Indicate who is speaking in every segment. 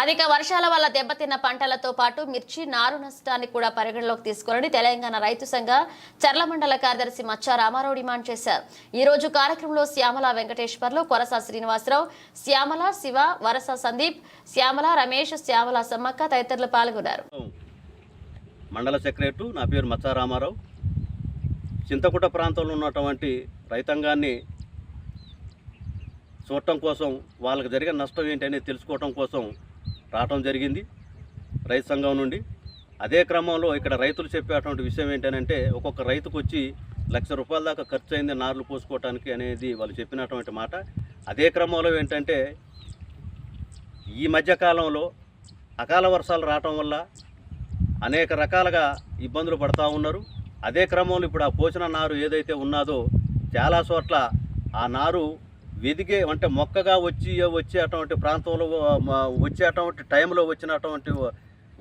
Speaker 1: అధిక వర్షాల వల్ల దెబ్బతిన్న పంటలతో పాటు మిర్చి నారు నష్టాన్ని కూడా పరిగణలోకి తీసుకోవాలని తెలంగాణ రైతు సంఘ చర్ల మండల కార్యదర్శి మచ్చా రామారావు డిమాండ్ చేశారు. ఈ రోజు కార్యక్రమంలో శ్యామల వెంకటేశ్వర్లు కొరస శ్రీనివాసరావు శ్యామల శివ వరస సందీప్ శ్యామల రమేష్ శ్యామల సమ్మక్క తదితరులు పాల్గొన్నారు.
Speaker 2: మండల సెక్రటరీ నా పేరు మచ్చా రామారావు. చింతకుట ప్రాంతంలో ఉన్నటువంటి రైతాంగాన్ని చూడటం కోసం వాళ్ళకి జరిగిన నష్టం ఏంటి అనేది తెలుసుకోవటం కోసం రావటం జరిగింది రైతు సంఘం నుండి. అదే క్రమంలో ఇక్కడ రైతులు చెప్పేటువంటి విషయం ఏంటంటే ఒక్కొక్క రైతుకు వచ్చి లక్ష రూపాయల దాకా ఖర్చు అయింది నార్లు పోసుకోవటానికి అనేది వాళ్ళు చెప్పినటువంటి మాట. అదే క్రమంలో ఏంటంటే ఈ మధ్యకాలంలో అకాల వర్షాలు రావటం వల్ల అనేక రకాలుగా ఇబ్బందులు పడుతూ ఉన్నారు. అదే క్రమంలో ఇప్పుడు ఆ పోసిన నారు ఏదైతే ఉన్నదో చాలా చోట్ల ఆ నారు వెదిగే అంటే మొక్కగా వచ్చి వచ్చే అటువంటి ప్రాంతంలో వచ్చే అటువంటి టైంలో వచ్చినటువంటి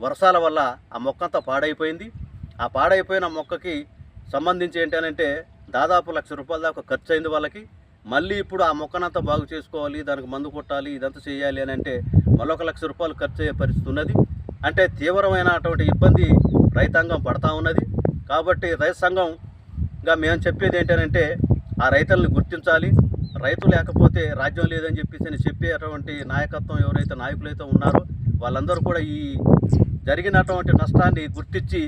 Speaker 2: వర్షాల వల్ల ఆ మొక్క అంతా పాడైపోయింది. ఆ పాడైపోయిన మొక్కకి సంబంధించి ఏంటంటే దాదాపు లక్ష రూపాయల దాకా ఖర్చు అయింది వాళ్ళకి. మళ్ళీ ఇప్పుడు ఆ మొక్కనంతా బాగు చేసుకోవాలి దానికి మందు కొట్టాలి ఇదంతా చేయాలి అని అంటే మరొక లక్ష రూపాయలు ఖర్చు అయ్యే పరిస్థితి ఉన్నది. అంటే తీవ్రమైన అటువంటి ఇబ్బంది రైతాంగం పడతా ఉన్నది. కాబట్టి రైతు సంఘంగా మేము చెప్పేది ఏంటంటే ఆ రైతులను గుర్తించాలి. రైతు లేకపోతే రాజ్యం లేదని చెప్పేసి అని చెప్పేటువంటి నాయకత్వం ఎవరైతే నాయకులైతే ఉన్నారో వాళ్ళందరూ కూడా ఈ జరిగినటువంటి నష్టాన్ని గుర్తించి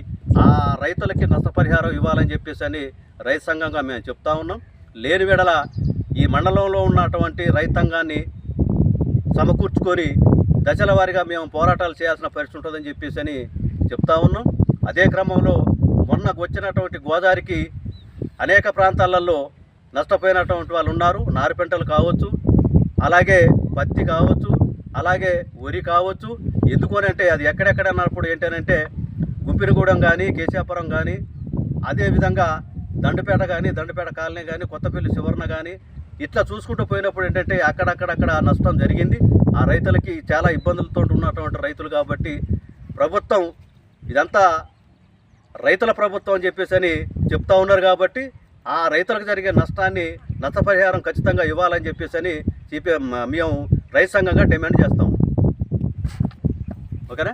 Speaker 2: ఆ రైతులకి నష్టపరిహారం ఇవ్వాలని చెప్పేసి అని రైతు సంఘంగా మేము చెప్తా ఉన్నాం. లేని విడల ఈ మండలంలో ఉన్నటువంటి రైతాంగాన్ని సమకూర్చుకొని దశల వారీగా మేము పోరాటాలు చేయాల్సిన పరిస్థితి ఉంటుందని చెప్పేసి అని చెప్తా ఉన్నాం. అదే క్రమంలో మొన్న వచ్చినటువంటి గోదావరికి అనేక ప్రాంతాలలో నష్టపోయినటువంటి వాళ్ళు ఉన్నారు. నారుపెంటలు కావచ్చు అలాగే పత్తి కావచ్చు అలాగే వరి కావచ్చు. ఎందుకు అంటే అది ఎక్కడెక్కడ అన్నప్పుడు ఏంటంటే గుంపిరిగూడెం కానీ కేశాపురం కానీ అదేవిధంగా దండపేట కానీ దండపేట కాలనీ కానీ కొత్తపల్లి శివర్ణ కానీ ఇట్లా చూసుకుంటూ పోయినప్పుడు ఏంటంటే అక్కడక్కడక్కడ నష్టం జరిగింది. ఆ రైతులకి చాలా ఇబ్బందులతో ఉన్నటువంటి రైతులు కాబట్టి ప్రభుత్వం ఇదంతా రైతుల ప్రభుత్వం అని చెప్పేసి అని చెప్తా ఉన్నారు కాబట్టి ఆ రైతులకు జరిగే నష్టాన్ని నష్టపరిహారం ఖచ్చితంగా ఇవ్వాలని చెప్పేసి అని సిపిఎం మేము రైతు సంఘంగా డిమాండ్ చేస్తాం. ఓకేనా?